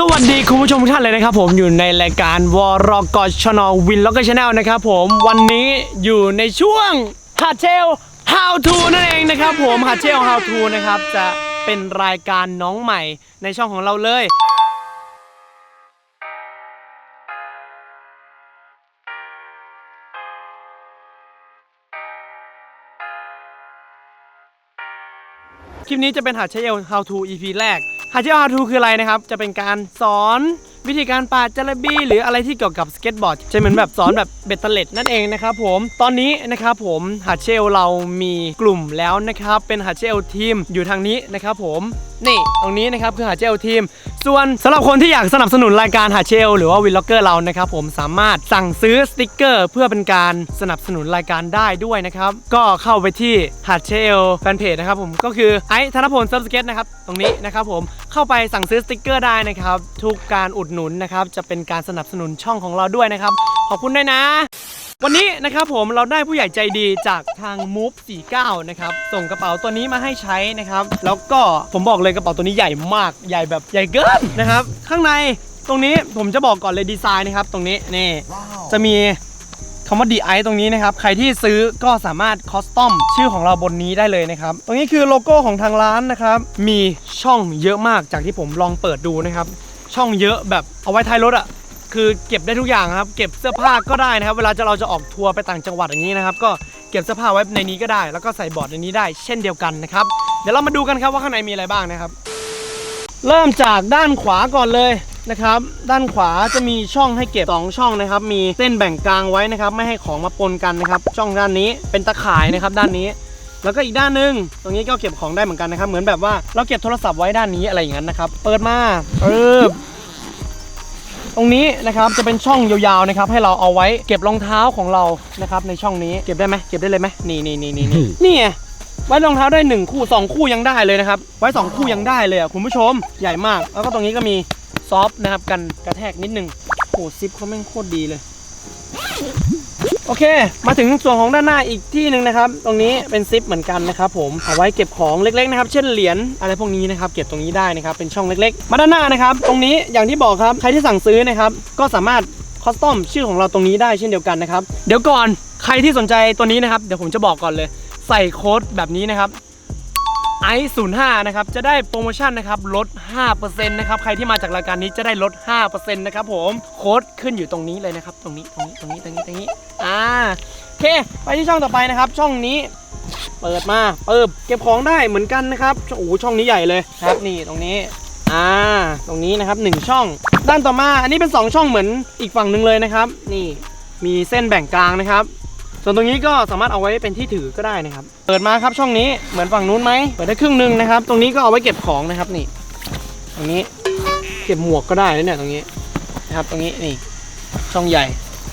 สวัสดีคุณผู้ชมทุกท่านเลยนะครับผมอยู่ในรายการวอรกชนวินล็อกเกอร์ชาแนลนะครับผมวันนี้อยู่ในช่วงฮาเชล How to นั่นเองนะครับผมฮาเชล How to นะครับจะเป็นรายการน้องใหม่ในช่องของเราเลย คลิปนี้จะเป็นหัดเชล How to EP แรก หัดเชล How to คืออะไรนะครับ จะเป็นการสอนวิธีการปาดจระบี้หรืออะไรที่เกี่ยวกับสเก็ตบอร์ดจะเหมือนแบบสอนแบบเบ็ดเตล็ดนั่นเองนะครับผมตอนนี้นะครับผมหัดเชลเรามีกลุ่มแล้วนะครับ เป็นหัดเชลทีมอยู่ทางนี้นะครับผม นี่ตรงนี้นะครับคือหัดเชลทีม ส่วนสำหรับคนที่อยากสนับสนุนรายการหัดเชลหรือว่าวินล็อกเกอร์เรานะครับผมสามารถสั่งซื้อสติกเกอร์ เพื่อเป็นการสนับสนุนรายการได้ด้วยนะครับ ก็เข้าไปที่หัดเชลแฟนเพจนะครับผมก็คือไอซ์ธนพลเซิร์ฟสเก็ตนะครับตรงนี้นะครับผมเข้าไปสั่งซื้อสติกเกอร์ได้นะครับ ทุกการอุดหนุนนะครับจะเป็นการสนับสนุนช่องของเราด้วยนะครับ ขอบคุณด้วยนะ วันนี้นะครับผมเราได้ผู้ใหญ่ใจดีจากทาง Move 49 นะครับ ส่งกระเป๋าตัวนี้มาให้ใช้นะครับ แล้วก็ผมบอกเลยกระเป๋าตัวนี้ใหญ่มากใหญ่แบบใหญ่เกินนะครับ ข้างในตรงนี้ผมจะบอกก่อนเลยดีไซน์นะครับ ตรงนี้นี่จะมีคำว่า DI ตรงนี้นะครับ ใครที่ซื้อก็สามารถคอสตอมชื่อของเราบนนี้ได้เลยนะครับ ตรงนี้คือโลโก้ของทางร้านนะครับ มีช่องเยอะมากจากที่ผมลองเปิดดูนะครับ ช่องเยอะแบบเอาไว้ท้ายรถอะ คือเก็บได้ทุกอย่างครับ เก็บเสื้อผ้าก็ได้นะครับ เวลาจะเราจะออกทัวร์ไปต่างจังหวัดอย่างนี้นะครับ ก็เก็บเสื้อผ้าไว้ในนี้ก็ได้ แล้วก็ใส่บอร์ดในนี้ได้ เช่นเดียวกันนะครับ เดี๋ยวเรามาดูกันครับว่าข้างในมีอะไรบ้างนะครับ เริ่มจากด้านขวาก่อนเลยนะครับ ด้านขวาจะมีช่องให้เก็บ2ช่องนะครับ มีเส้นแบ่งกลางไว้นะครับ ไม่ให้ของมาปนกันนะครับ ช่องด้านนี้เป็นตะข่ายนะครับ ด้านนี้ แล้วก็อีกด้านหนึ่งตรงนี้ก็เก็บของได้เหมือนกันนะครับ เหมือนแบบว่าเราเก็บโทรศัพท์ไว้ด้านนี้อะไรอย่างนั้นนะครับ เปิดมาปึ๊บ ตรงนี้นะครับจะเป็นช่องยาวๆนะครับให้เราเอาไว้เก็บรองเท้าของเรานะครับในช่องนี้เก็บได้ไหมเก็บได้เลยไหมนี่นี่นี่นี่นี่นี่ไงไว้รองเท้าได้หนึ่งคู่สองคู่ยังได้เลยนะครับไว้สองคู่ยังได้เลยอะคุณผู้ชมใหญ่มาก แล้วก็ตรงนี้ก็มีซอฟต์นะครับกันกระแทกนิดนึงโอ้ซิปเขาแม่งโคตรดีเลย โอเค มาถึงส่วนของด้านหน้าอีกที่หนึ่งนะครับ ตรงนี้เป็นซิปเหมือนกันนะครับผมเอาไว้เก็บของเล็กๆนะครับ เช่นเหรียญอะไรพวกนี้นะครับ เก็บตรงนี้ได้นะครับ เป็นช่องเล็กๆ มาด้านหน้านะครับ ตรงนี้อย่างที่บอกครับ ใครที่สั่งซื้อนะครับ ก็สามารถคอสตอมชื่อของเราตรงนี้ได้เช่นเดียวกันนะครับ เดี๋ยวก่อน ใครที่สนใจตัวนี้นะครับ เดี๋ยวผมจะบอกก่อนเลย ใส่โค้ดแบบนี้นะครับ ไอซ์05 นะครับ จะได้โปรโมชั่นนะครับ ลด 5%นะครับ ใครที่มาจากรายการนี้จะได้ลด 5%นะครับผม โค้ดขึ้นอยู่ตรงนี้เลยนะครับ ตรงนี้ ตรงนี้ ตรงนี้ ตรงนี้ ตรงนี้ อ่า โอเค ไปที่ช่องต่อไปนะครับ ช่องนี้ เปิดมา เปิบเก็บของได้เหมือนกันนะครับ โอ้โห ช่องนี้ใหญ่เลยครับ นี่ ตรงนี้ อ่า ตรงนี้นะครับหนึ่งช่อง ด้านต่อมา อันนี้เป็น 2 ช่องเหมือนอีกฝั่งหนึ่งเลยนะครับ นี่ มีเส้นแบ่งกลางนะครับ ส่วนตรงนี้ก็สามารถเอาไว้เป็นที่ถือก็ได้นะครับ เปิดมาครับช่องนี้เหมือนฝั่งนู้นไหมเปิดได้ครึ่งหนึ่งนะครับ ตรงนี้ก็เอาไว้เก็บของนะครับนี่ ตรงนี้เก็บหมวกก็ได้นะเนี่ยตรงนี้นะครับ ตรงนี้นี่ช่องใหญ่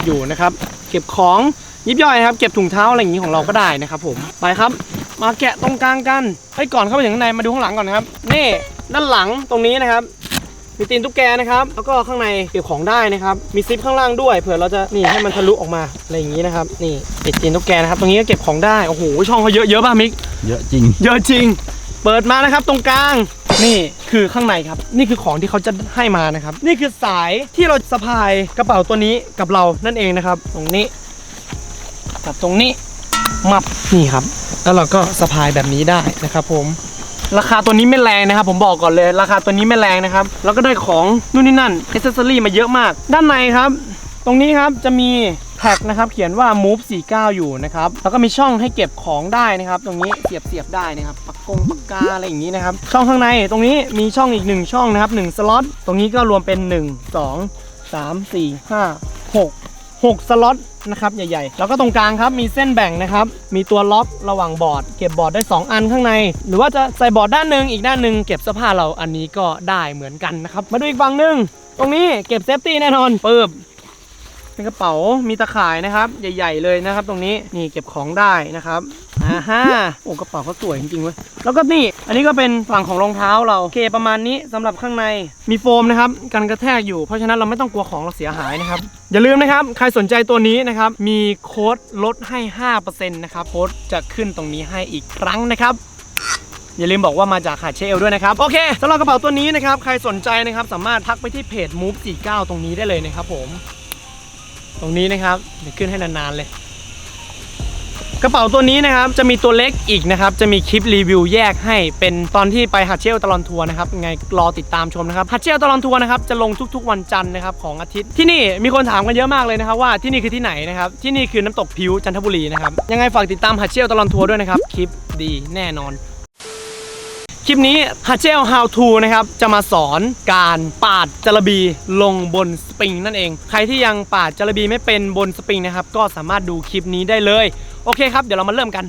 อยู่นะครับ เก็บของยิบย่อยนะครับ เก็บถุงเท้าอะไรอย่างนี้ของเราก็ได้นะครับ ผมไปครับ มาแกะตรงกลางกันให้ก่อนเข้าไปถึงข้างในมาดูข้างหลังก่อนนะครับนี่ด้านหลังตรงนี้นะครับ มีตีนตุ๊กแกนะครับ แล้วก็ข้างในเก็บของได้นะครับ มีซิปข้างล่างด้วยเผื่อเราจะนี่ให้มันทะลุออกมาอะไรอย่างนี้นะครับนี่ติดตีนตุ๊กแกนะครับ ตรงนี้ก็เก็บของได้โอ้โหช่องเขาเยอะเยอะป่ะมิกเยอะจริง เยอะจริง เปิดมานะครับตรงกลาง นี่คือข้างในครับ นี่คือของที่เขาจะให้มานะครับ นี่คือสายที่เราสะพายกระเป๋าตัวนี้กับเรานั่นเองนะครับ ตรงนี้กับตรงนี้มับนี่ครับ แล้วเราก็สะพายแบบนี้ได้นะครับผม ราคาตัวนี้ไม่แรงนะครับผมบอกก่อนเลย ราคาตัวนี้ไม่แรงนะครับ แล้วก็ได้ของนู่นนี่นั่นอ c เซ s รี่มาเยอะมาก ด้านในครับ ตรงนี้ครับจะมีแท็กนะครับเขียนว่า move 49 อยู่นะครับ แล้วก็มีช่องให้เก็บของได้นะครับ ตรงนี้เสียบเสียบได้นะครับปากกงปากกาอะไรอย่างนี้นะครับ ช่องข้างในตรงนี้มีช่องอีกหนึ่งช่องนะครับหนึ่งสล็อตตรงนี้ก็รวมเป็น 1 2 3 4 5 6 6 สล็อตนะครับใหญ่ๆ แล้วก็ตรงกลางครับมีเส้นแบ่งนะครับ มีตัวล็อกระหว่างบอร์ด เก็บบอร์ดได้ 2 อันข้างใน หรือว่าจะใส่บอร์ดด้านหนึ่งอีกด้านหนึ่งเก็บเสื้อผ้าเราอันนี้ก็ได้เหมือนกันนะครับ มาดูอีกฝั่งหนึ่งตรงนี้เก็บเซฟตี้แน่นอนปึ๊บ เป็นกระเป๋ามีตะข่ายนะครับ ใหญ่ ๆ เลยนะครับ ตรงนี้นี่เก็บของได้นะครับอ่าฮะโอ้กระเป๋าเขาสวยจริงๆเว้ยแล้วก็นี่ อันนี้ก็เป็นฝั่งของรองเท้าเราโอเคประมาณนี้สำหรับข้างในมีโฟมนะครับกันกระแทกอยู่เพราะฉะนั้นเราไม่ต้องกลัวของเราเสียหายนะครับ อย่าลืมนะครับ ใครสนใจตัวนี้นะครับ มีโค้ดลดให้ 5%นะครับโค้ดจะขึ้นตรงนี้ให้อีกครั้งนะครับอย่าลืมบอกว่ามาจากหาดเชลด้วยนะครับ โอเคสำหรับกระเป๋าตัวนี้นะครับ ใครสนใจนะครับ สามารถทักไปที่เพจ Move 49 ตรงนี้ได้เลยนะครับผม ตรงนี้นะครับเดี๋ยวขึ้นให้นานๆเลย กระเป๋าตัวนี้นะครับจะมีตัวเล็กอีกนะครับ จะมีคลิปรีวิวแยกให้เป็นตอนที่ไปฮัตเชลตลอนทัวร์นะครับยังไงรอติดตามชมนะครับฮัตเชลตลอนทัวร์นะครับจะลงทุกๆวันจันทร์นะครับของอาทิตย์ที่นี่มีคนถามกันเยอะมากเลยนะครับว่าที่นี่คือที่ไหนนะครับที่นี่คือน้ำตกพิวจันทบุรีนะครับยังไงฝากติดตามฮัตเชลตลอนทัวร์ด้วยนะครับคลิปดีแน่นอน คลิปนี้ฮัตเชล How to นะครับ จะมาสอนการปาดจระบีลงบนสปริงนั่นเอง ใครที่ยังปาดจระบีไม่เป็นบนสปริงนะครับ ก็สามารถดูคลิปนี้ได้เลย โอเคครับ เดี๋ยวเรามาเริ่มกัน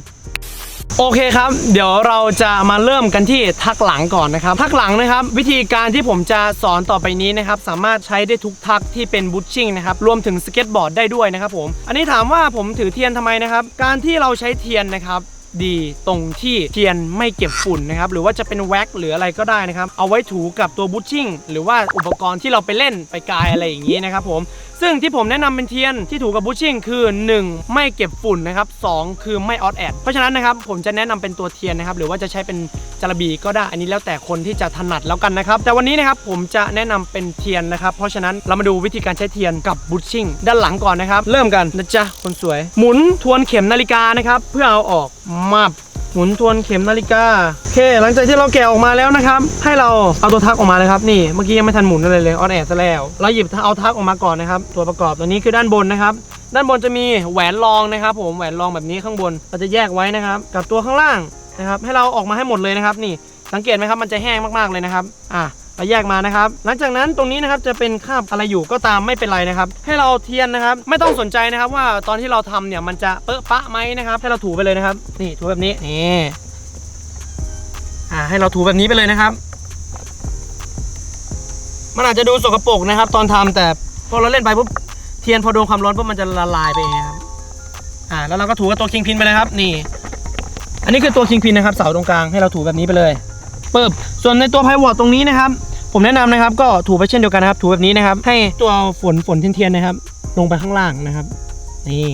โอเคครับ เดี๋ยวเราจะมาเริ่มกันที่ทักหลังก่อนนะครับ ทักหลังนะครับ วิธีการที่ผมจะสอนต่อไปนี้นะครับ สามารถใช้ได้ทุกทักที่เป็นบูชชิ่งนะครับ รวมถึงสเก็ตบอร์ดได้ด้วยนะครับผม อันนี้ถามว่าผมถือเทียนทำไมนะครับ การที่เราใช้เทียนนะครับ ดีตรงที่เทียนไม่เก็บฝุ่นนะครับหรือว่าจะเป็นแว็กหรืออะไรก็ได้นะครับเอาไว้ถูกับตัวบูชชิ่งหรือว่าอุปกรณ์ที่เราไปเล่นไปกายอะไรอย่างนี้นะครับผมซึ่งที่ผมแนะนำเป็นเทียนที่ถูกกับบูชชิ่งคือ 1. ไม่เก็บฝุ่นนะครับสองคือไม่ออดแอดเพราะฉะนั้นนะครับผมจะแนะนำเป็นตัวเทียนนะครับหรือว่าจะใช้เป็นจระบีก็ได้อันนี้แล้วแต่คนที่จะถนัดแล้วกันนะครับแต่วันนี้นะครับผมจะแนะนำเป็นเทียนนะครับเพราะฉะนั้นเรามาดูวิธีการใช้เทียนกับบูชชิ่งด้านหลังก่อนนะครับเริ่มกันนะจ๊ะคนสวย หมุนทวนเข็มนาฬิกานะครับเพื่อเอาออกมาบ หมุนทวนเข็มนาฬิกาโอเค หลังจากที่เราแกะออกมาแล้วนะครับ ให้เราเอาตัวทักออกมาเลยครับนี่เมื่อกี้ยังไม่ทันหมุนอะไรเลยออนแอร์ซะแล้วเราหยิบเอาทักออกมาก่อนนะครับ ตัวประกอบตัวนี้คือด้านบนนะครับด้านบนจะมีแหวนรองนะครับ ผมแหวนรองแบบนี้ข้างบนเราจะแยกไว้นะครับ กับตัวข้างล่างนะครับ ให้เราออกมาให้หมดเลยนะครับ นี่สังเกตไหมครับมันจะแห้งมากๆเลยนะครับอะ เราแยกมานะครับหลังจากนั้นตรงนี้นะครับจะเป็นคาบอะไรอยู่ก็ตามไม่เป็นไรนะครับ ให้เราเทียนนะครับ ไม่ต้องสนใจนะครับว่าตอนที่เราทำเนี่ยมันจะเปอะปะไหมนะครับให้เราถูไปเลยนะครับ นี่ถูแบบนี้นี่อ่าให้เราถูแบบนี้ไปเลยนะครับ มันอาจจะดูสกปรกนะครับ ตอนทำแต่พอเราเล่นไปปุ๊บเทียนพอโดนความร้อนปุ๊บมันจะละลายไปเองครับอ่าแล้วเราก็ถูกับตัวคิงพินไปเลยครับ นี่ อันนี้คือตัวคิงพินนะครับ เสาตรงกลางให้เราถูแบบนี้ไปเลย ปึบส่วนในตัวไพวอตตรงนี้นะครับ ผมแนะนำนะครับ ก็ถูไปเช่นเดียวกันนะครับ ถูแบบนี้นะครับ ให้ตัวฝนฝนเทียนๆนะครับ ลงไปข้างล่างนะครับ นี่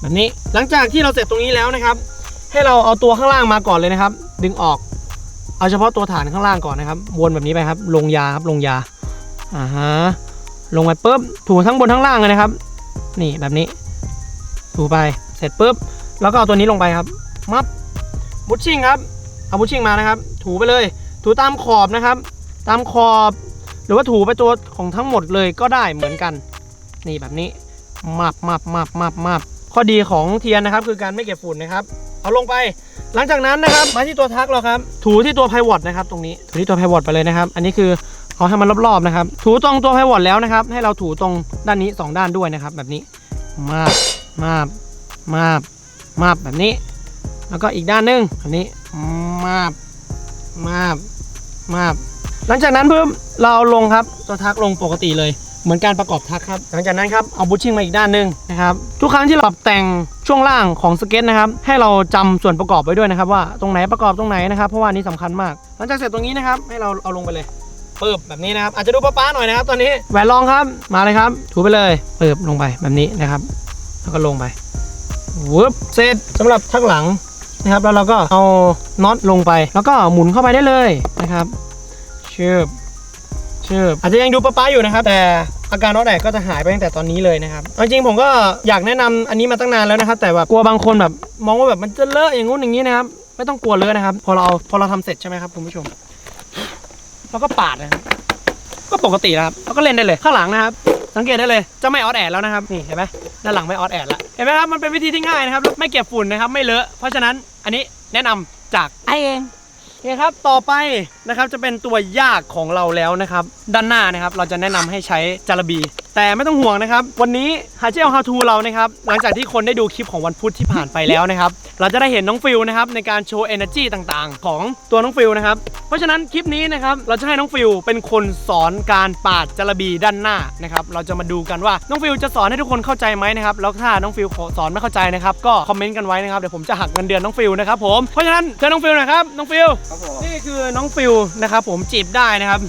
แบบนี้หลังจากที่เราเสร็จตรงนี้แล้วนะครับ ให้เราเอาตัวข้างล่างมาก่อนเลยนะครับ ดึงออก เอาเฉพาะตัวฐานข้างล่างก่อนนะครับ วนแบบนี้ไปครับ ลงยาครับลงยาอ่าฮะลงไปปุ๊บถูทั้งบนทั้งล่างเลยนะครับ นี่แบบนี้ ถูไปเสร็จปุ๊บแล้วก็เอาตัวนี้ลงไปครับมับบุชชิ่งครับ เอาบุชชิ่งมานะครับ ถูไปเลย ถูตามขอบนะครับ ตามขอบ หรือว่าถูไปตัวของทั้งหมดเลยก็ได้เหมือนกัน นี่แบบนี้มับมับมับมับมับข้อดีของเทียนนะครับ คือการไม่เก็บฝุ่นนะครับ เอาลงไป หลังจากนั้นนะครับ มาที่ตัวทักเราครับ ถูที่ตัวไพวอตนะครับ ตรงนี้ ถูที่ตัวไพวอตไปเลยนะครับ อันนี้คือเอาให้มันรอบๆนะครับ ถูตรงตัวไพวอตแล้วนะครับ ให้เราถูตรงด้านนี้ 2 ด้านด้วยนะครับ แบบนี้ มาบมาบมาบมาบแบบนี้ แล้วก็อีกด้านหนึงแบบนี้ มาบมาบมาบหลังจากนั้นปุ๊บเราเอาลงครับตัวทักลงปกติเลย เหมือนการประกอบทักครับ หลังจากนั้นครับเอาบูชชิ่งมาอีกด้านหนึ่งนะครับทุกครั้งที่เราปรับแต่งช่วงล่างของสเก็ตนะครับให้เราจำส่วนประกอบไว้ด้วยนะครับ ว่าตรงไหนประกอบตรงไหนนะครับเพราะว่าอันนี้สำคัญมาก หลังจากเสร็จตรงนี้นะครับให้เราเอาลงไปเลยปึ๊บแบบนี้นะครับอาจจะดูป้าๆหน่อยนะครับ ตอนนี้แหวนรองครับมาเลยครับ ถูไปเลยเปึ๊บลงไปแบบนี้นะครับ แล้วก็ลงไปวึบเสร็จสำหรับทักหลัง นะครับ แล้วเราก็เอาน็อตลงไป แล้วก็หมุนเข้าไปได้เลยนะครับเชือบเชือบอาจจะยังดูป้าๆอยู่นะครับ แต่อาการน็อตแตกก็จะหายไปตั้งแต่ตอนนี้เลยนะครับจริงๆผมก็อยากแนะนำอันนี้มาตั้งนานแล้วนะครับ แต่แบบกลัวบางคนแบบมองว่าแบบมันจะเลอะอย่างงู้นอย่างนี้นะครับ ไม่ต้องกลัวเลอะนะครับ พอเราพอเราทำเสร็จใช่ไหมครับคุณผู้ชมเราก็ปาดนะครับก็ปกติครับแล้วก็เล่นได้เลยข้างหลังนะครับ สังเกตได้เลยจะไม่ออดแอดแล้วนะครับนี่เห็นไหมด้านหลังไม่ออดแอดแล้วเห็นไหมครับมันเป็นวิธีที่ง่ายนะครับแล้วไม่เก็บฝุ่นนะครับไม่เลอะเพราะฉะนั้นอันนี้แนะนำจากไอเองโอเคครับ ต่อไปนะครับจะเป็นตัวยากของเราแล้วนะครับ ด้านหน้านะครับเราจะแนะนำให้ใช้จาระบี แต่ไม่ต้องห่วงนะครับ วันนี้ฮาเจลฮาทูเรานะครับ หลังจากที่คนได้ดูคลิปของวันพุธที่ผ่านไปแล้วนะครับ เราจะได้เห็นน้องฟิลนะครับในการโชว์ energy ต่างๆ ของตัวน้องฟิลนะครับ เพราะฉะนั้นคลิปนี้นะครับเราจะให้น้องฟิลเป็นคนสอนการปาดจระบีด้านหน้านะครับเราจะมาดูกันว่าน้องฟิลจะสอนให้ทุกคนเข้าใจไหมนะครับแล้วถ้าน้องฟิลสอนไม่เข้าใจนะครับก็คอมเมนต์กันไว้นะครับเดี๋ยวผมจะหักเงินเดือนน้องฟิลนะครับผมเพราะฉะนั้นเชิญน้องฟิลหน่อยครับน้องฟิลครับผมนี่คือน้องฟิลนะครับผมจีบได้นะครับ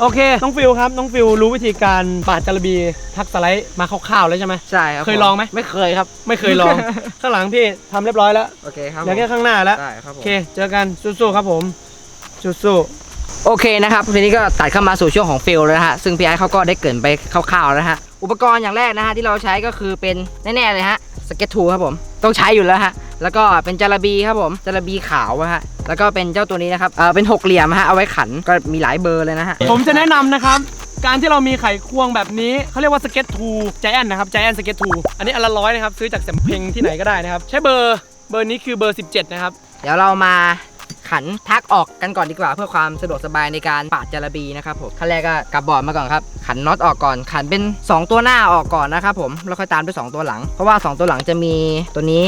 โอเคน้องฟิลครับน้องฟิลรู้วิธีการปาดจาระบีทักสไลด์มาคร่าวๆแล้วใช่ไหม ใช่ครับเคยลองไหม ไม่เคยครับ ไม่เคยลอง ข้างหลังพี่ทำเรียบร้อยแล้วโอเคครับเหลือแค่ข้างหน้าแล้ว ได้ครับผโอมเค เจอกันสู้ๆครับผม สู้โอเคนะครับทีนี้ก็ตัดเข้ามาสู่ช่วงของฟิลแล้วนะฮะซึ่งพี่ไอ้เขาก็ได้เกรินไปคร่าวๆแล้วนะฮะอุปกรณ์อย่างแรกนะฮะที่เราใช้ก็คือเป็นแน่ๆเลยฮะสเก็ตทูครับผมต้องใช้อยู่แล้วฮะแล้วก็เป็นจาระบีครับผมจาระบีขาวอะฮะแล้วก็เป็นเจ้าตัวนี้นะครับเออเป็นหกเหลี่ยมฮะเอาไว้ขันก็มีหลายเบอร์เลยนะฮะๆผมจะแนะนำนะครับ การที่เรามีไขควงแบบนี้เขาเรียกว่าสเก็ตทูใจแอนนะครับใจแอนสเก็ตทูอันนี้อันละร้อยนะครับ ซื้อจากเสมเพ็งที่ไหนก็ได้นะครับ ใช้เบอร์เบอร์นี้คือเบอร์ 17 นะครับ เดี๋ยวเรามาขันทักออกกันก่อนดีกว่า เพื่อความสะดวกสบายในการปาดจาระบีนะครับผมขั้นแรกก็กลับบอร์ดมาก่อนครับ ขันน็อตออกก่อน ขันเป็น 2 ตัวหน้าออกก่อนนะครับผมแล้วค่อยตามด้วย2ตัวหลัง เพราะว่า 2 ตัวหลังจะมีตัวนี้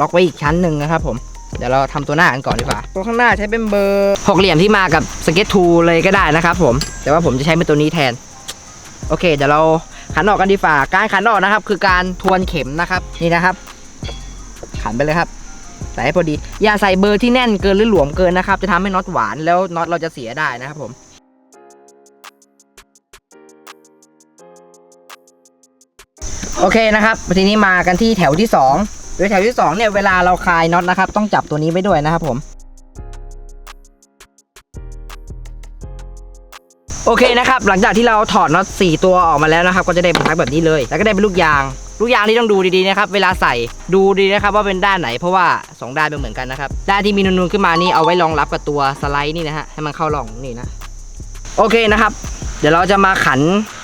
ล็อกไว้อีกชั้นหนึ่งนะครับผม เดี๋ยวเราทำตัวหน้ากันก่อนดีกว่า ตัวข้างหน้าใช้เป็นเบอร์หกเหลี่ยมที่มากับสเก็ตทูเลยก็ได้นะครับผม แต่ว่าผมจะใช้เป็นตัวนี้แทน โอเค เดี๋ยวเราขันออกกันดีฝ่า การขันออกนะครับ คือการทวนเข็มนะครับ นี่นะครับ ขันไปเลยครับ ใส่ให้พอดี อย่าใส่เบอร์ที่แน่นเกินหรือหลวมเกินนะครับ จะทำให้น็อตหวานแล้วน็อตเราจะเสียได้นะครับผมโอเคนะครับทีนี้มากันที่แถวที่ 2 โดยแถวที่2เนี่ยเวลาเราคลายน็อตนะครับ ต้องจับตัวนี้ไว้ด้วยนะครับผมโอเคนะครับ หลังจากที่เราถอดน็อต4ตัวออกมาแล้วนะครับ ก็จะได้เป็นทักแบบนี้เลย แล้วก็ได้เป็นลูกยาง ลูกยางที่ต้องดูดีๆนะครับ เวลาใส่ดูดีนะครับว่าเป็นด้านไหน เพราะว่า 2 ด้านเป็นเหมือนกันนะครับ ด้านที่มีนูนๆขึ้นมานี่เอาไว้รองรับกับตัวสไลด์นี่นะฮะ ให้มันเข้าร่องนี่นะ โอเคนะครับ เดี๋ยวเราจะมาขัน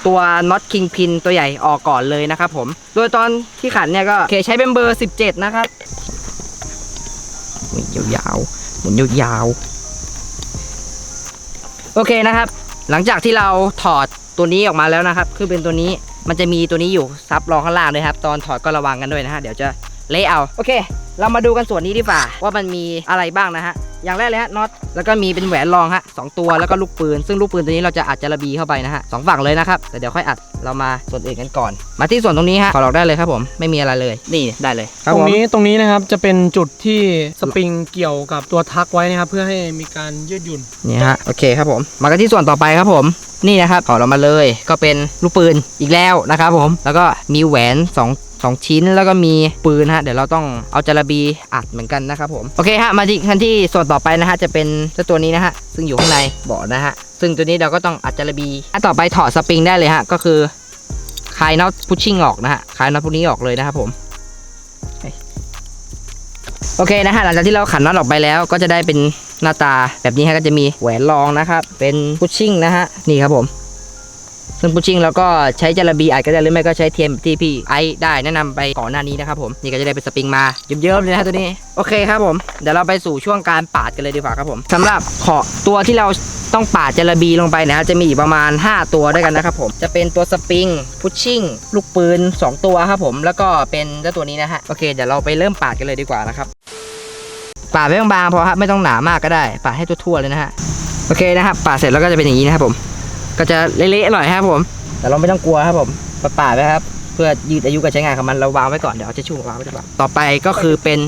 ตัวน็อตคิงพินตัวใหญ่ออกก่อนเลยนะครับผม โดยตอนที่ขันเนี่ยก็โอเคใช้เป็นเบอร์ 17 นะครับหมุนยาวๆหมุนยาวๆโอเคนะครับ หลังจากที่เราถอดตัวนี้ออกมาแล้วนะครับ คือเป็นตัวนี้มันจะมีตัวนี้อยู่ซับรองข้างล่างด้วยครับ ตอนถอดก็ระวังกันด้วยนะฮะเดี๋ยวจะเละเอาโอเค เรามาดูกันส่วนนี้ดีกว่าว่ามันมีอะไรบ้างนะฮะ อย่างแรกเลยฮะน็อตแล้วก็มีเป็นแหวนรองฮะสองตัวแล้วก็ลูกปืน ซึ่งลูกปืนตัวนี้เราจะอัดจาระบีเข้าไปนะฮะสองฝั่งเลยนะครับแต่เดี๋ยวค่อยอัดเรามาส่วนอื่นกันก่อน มาที่ส่วนตรงนี้ฮะขอลอกได้เลยครับผมไม่มีอะไรเลยนี่ได้เลยคบตรงผมนี้ตรงนี้นะครับจะเป็นจุดที่สปริงเกี่ยวกับตัวทักไว้นะครับเพื่อให้มีการยืดหยุ่นนี่ฮะโอเคครับผม มากันที่ส่วนต่อไปครับผมนี่นะครับขอเรามาเลยก็เป็นลูกปืนอีกแล้วนะครับผมแล้วก็มีแหวน2สองชิ้นแล้วก็มีปืนฮะเดี๋ยวเราต้องเอาจาระบีอัดเหมือนกันนะครับผมโอเคฮะมาที่คันที่ส่วนต่อไปนะฮะจะเป็นเจ้าตัวนี้นะฮะซึ่งอยู่ข้างในเบาะนะฮะซึ่งตัวนี้เราก็ต้องอัดจระบีอันต่อไปถอดสปริงได้เลยฮะก็คือคลายน็อตพุชชิ่งออกนะฮะคลายน็อตพวกนี้ออกเลยนะครับผมโอเคนะฮะหลังจากที่เราขันน็อตออกไปแล้ว ก็จะได้เป็นหน้าตาแบบนี้ฮะก็จะมีแหวนรองนะครับเป็นพุชชิ่งนะฮะนี่ครับผม ซึ่งพุชชิ่งแล้วก็ใช้จาระบีอัดก็ได้หรือไม่ก็ใช้เทียมที่พี่ไอได้แนะนำไปก่อนหน้านี้นะครับผมนี่ก็จะได้เป็นสปริงมาเยิ้มๆเลยนะตัวนี้โอเคครับผมเดี๋ยวเราไปสู่ช่วงการปาดกันเลยดีกว่าครับผมสำหรับขอตัวที่เราต้องปาดจาระบีลงไปนะจะมีอีกประมาณ 5 ตัวด้วยกันนะครับผมจะเป็นตัวสปริงพุชชิ่งลูกปืน 2 ตัวครับผมแล้วก็เป็นเจ้าตัวนี้นะฮะโอเคเดี๋ยวเราไปเริ่มปาดกันเลยดีกว่านะครับปาดไว้บางๆพอครับไม่ต้องหนามากก็ได้ปาดให้ทั่วๆเลยนะฮะโอเคนะครับปาดเสร็จแล้วก็จะเป็นอย่างนี้นะครับผม ก็จะเละๆหน่อยครับผม แต่เราไม่ต้องกลัวครับผมปาดปาดไว้ครับ เพื่อยืดอายุการใช้งานของมันเราวางไว้ก่อนเดี๋ยวเอาจะชุ่มวางไว้ดีกว่าต่อไปก็คือเป็น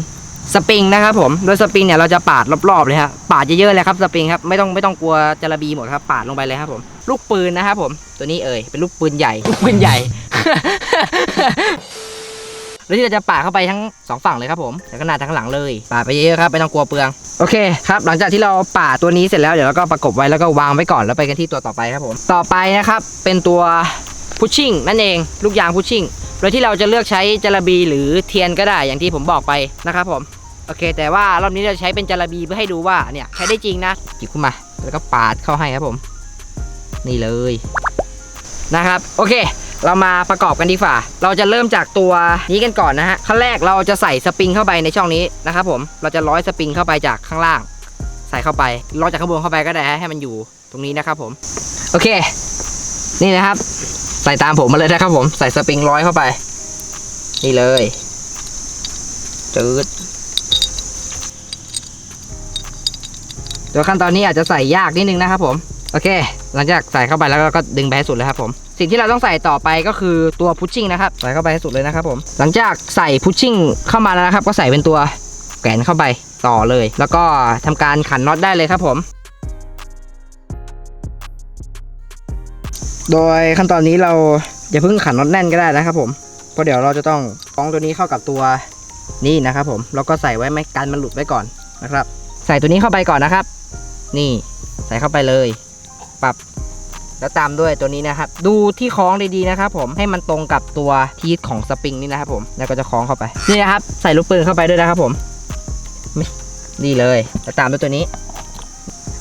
สปริงนะครับผมโดยสปริงเนี่ยเราจะปาดรอบๆเลยครับปาดเยอะๆเลยครับสปริงครับไม่ต้องไม่ต้องกลัวจาระบีหมดครับ ปาดลงไปเลยครับผม ลูกปืนนะครับผม ตัวนี้เอ่ยเป็นลูกปืนใหญ่ ลูกปืนใหญ่ แล้วที่เราจะปาดเข้าไปทั้งสองฝั่งเลยครับผมแล้วก็หน้าทั้งหลังเลยปาดไปเยอะครับไม่ต้องกลัวเปลืองโอเคครับหลังจากที่เราปาดตัวนี้เสร็จแล้วเดี๋ยวเราก็ประกบไว้แล้วก็วางไว้ก่อนแล้วไปกันที่ตัวต่อไปครับผมต่อไปนะครับเป็นตัวพุชชิ่งนั่นเองลูกยางพุชชิ่งโดยที่เราจะเลือกใช้จระบีหรือเทียนก็ได้อย่างที่ผมบอกไปนะครับผมโอเค แต่ว่ารอบนี้เราจะใช้เป็นจระบีเพื่อให้ดูว่าเนี่ยใช้ได้จริงนะหยิบขึ้นมา แล้วก็ปาดเข้าให้ครับผม นี่เลยนะครับ โอเค เรามาประกอบกันดีฝ่า เราจะเริ่มจากตัวนี้กันก่อนนะฮะ ขั้นแรกเราจะใส่สปริงเข้าไปในช่องนี้นะครับผม เราจะร้อยสปริงเข้าไปจากข้างล่าง ใส่เข้าไป ร้อยจากข้างบนเข้าไปก็ได้ฮะให้มันอยู่ตรงนี้นะครับผม โอเค นี่นะครับ ใส่ตามผมมาเลยนะครับผม ใส่สปริงร้อยเข้าไป นี่เลยจืดเดี๋ยวขั้นตอนนี้อาจจะใส่ยากนิดนึงนะครับผม โอเค หลังจากใส่เข้าไปแล้วก็ดึงไปให้สุดเลยครับผม สิ่งที่เราต้องใส่ต่อไปก็คือตัวพุชชิ่งนะครับ ใส่เข้าไปให้สุดเลยนะครับผม หลังจากใส่พุชชิ่งเข้ามาแล้วนะครับ ก็ใส่เป็นตัวแกนเข้าไปต่อเลย แล้วก็ทำการขันน็อตได้เลยครับผม โดยขั้นตอนนี้เราอย่าเพิ่งขันน็อตแน่นก็ได้นะครับผมเพราะเดี๋ยวเราจะต้องคล้องตัวนี้เข้ากับตัวนี่นะครับผมแล้วก็ใส่ไว้ไม่กันมันหลุดไว้ก่อนนะครับ ใส่ตัวนี้เข้าไปก่อนนะครับ นี่ใส่เข้าไปเลย ปรับแล้วตามด้วยตัวนี้นะครับ ดูที่คล้องดีๆนะครับผมให้มันตรงกับตัวทีทของสปริงนี่นะครับผมแล้วก็จะคล้องเข้าไปนี่นะครับ ใส่ลูกปืนเข้าไปด้วยนะครับผมไม่นี่เลยแล้วตามด้วยตัวนี้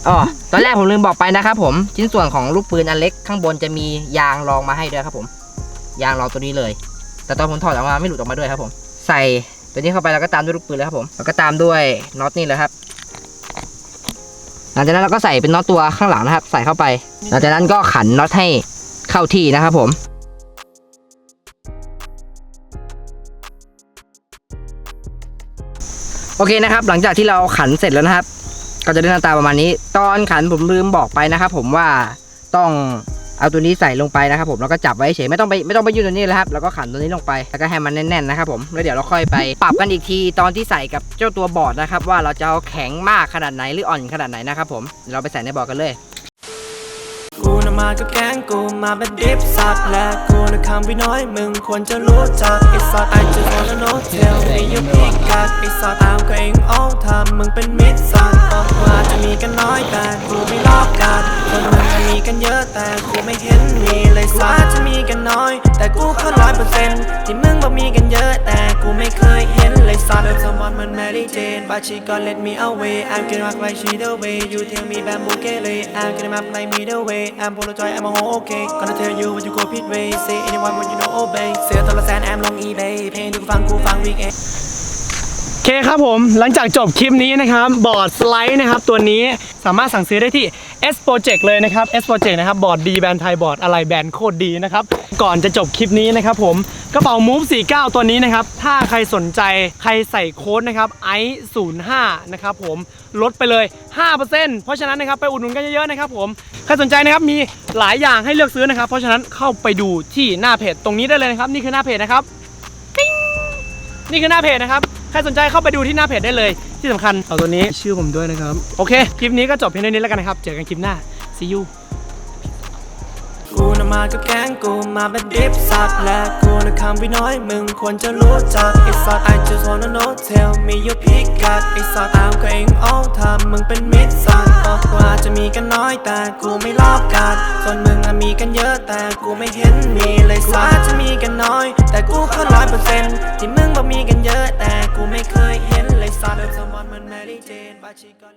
อ๋อตอนแรกผมลืมบอกไปนะครับผมชิ้นส่วนของลูกปืนอันเล็กข้างบนจะมียางรองมาให้ด้วยครับผม ยางรองตัวนี้เลย แต่ตอนผมถอดออกมาไม่หลุดออกมาด้วยครับผม ใส่ตัวนี้เข้าไปแล้วก็ตามด้วยลูกปืนเลยครับผมแล้วก็ตามด้วยน็อตนี่เลยครับ หลังจากนั้นเราก็ใส่เป็นน็อตตัวข้างหลังนะครับ ใส่เข้าไป หลังจากนั้นก็ขันน็อตให้เข้าที่นะครับผมโอเคนะครับ หลังจากที่เราขันเสร็จแล้วนะครับ ก็จะได้หน้าตาประมาณนี้ ตอนขันผมลืมบอกไปนะครับ ผมว่าต้อง เอาตัวนี้ใส่ลงไปนะครับผมแล้วก็จับไว้เฉยไม่ต้องไปไม่ต้องไปยุ่งตัวนี้แล้วครับแล้วก็ขันตัวนี้ลงไปแล้วก็ให้มันแน่นๆนะครับผมแล้วเดี๋ยวเราค่อยไปปรับกันอีกทีตอนที่ใส่กับเจ้าตัวบอร์ดนะครับว่าเราจะเอาแข็งมากขนาดไหนหรืออ่อนขนาดไหนนะครับผมเดี๋ยวเราไปใส่ในบอร์ดกันเลย กูน่ะมากับแก๊งกูมาเป็นดิฟสัตว์และกูนะคำวิน้อยมึงควรจะรู้จักไอ้สัตว์ I just wanna know tell me your พิกัดไอ้สัตว์ตามก็เองเอาทำมึงเป็นมิตรสัตว์บอกว่าจะมีกันน้อยแต่กูไม่รอบกันคนมึงจะมีกันเยอะแต่กูไม่เห็นมีเลยสัตว์จะมีกันน้อย แต่กูเข้าร้อยเปอร์เซ็นต์ที่มึงบอกมีกันเยอะแต่กูไม่เคยเห็นเลยสัตว์ someone มัน Mary Jane but she gon' let me away I'm gonna rock like she the way you tell me bamboo gele I'm gonna map like me the way I'm full of joy I'm a whole okay gonna tell you when you go pit way say anyone when you know obey เสียตัวละแสนแอมลง eBay เพลงที่กูฟังกูฟัง weekend โอเคครับผม หลังจากจบคลิปนี้นะครับ บอร์ดสไลด์นะครับ ตัวนี้สามารถสั่งซื้อได้ที่ S Project เลยนะครับ S Project นะครับบอร์ดดีแบรนด์ไทยบอร์ดอะไรแบรนด์โคตรดีนะครับก่อนจะจบคลิปนี้นะครับผมกระเป๋า Move 49 ตัวนี้นะครับถ้าใครสนใจใครใส่โค้ดนะครับ i 0 5นะครับผมลดไปเลย 5%เพราะฉะนั้นนะครับไปอุดหนุนกันเยอะๆนะครับผมใครสนใจนะครับมีหลายอย่างให้เลือกซื้อนะครับ เพราะฉะนั้นเข้าไปดูที่หน้าเพจตรงนี้ได้เลยนะครับนี่คือหน้าเพจนะครับ นี่คือหน้าเพจนะครับ ใครสนใจเข้าไปดูที่หน้าเพจได้เลย ที่สำคัญเอาตัวนี้ชื่อผมด้วยนะครับ โอเค คลิปนี้ก็จบเพียงเท่านี้แล้วกันนะครับ เจอกันคลิปหน้า see you กู มากับแก๊งกูมาเป็นดิฟสัตว์และกูนะคำวิน้อยมึงควรจะรู้จักไอ้สัตว์ I just wanna know tell me your พิกัดไอ้สัตว์ตามก็เองเอาทำมึงเป็นมิตรสัตว์บอกว่าจะมีกันน้อยแต่กูไม่รอบกันส่วนมึงอะมีกันเยอะแต่กูไม่เห็นมีเลยสัตว์จะมีกันน้อย แต่กูเข้าร้อยเปอร์เซ็นต์ที่มึงบอกมีกันเยอะแต่กูไม่เคยเห็นเลยสัตว์ Someone มัน Mary Jane but she got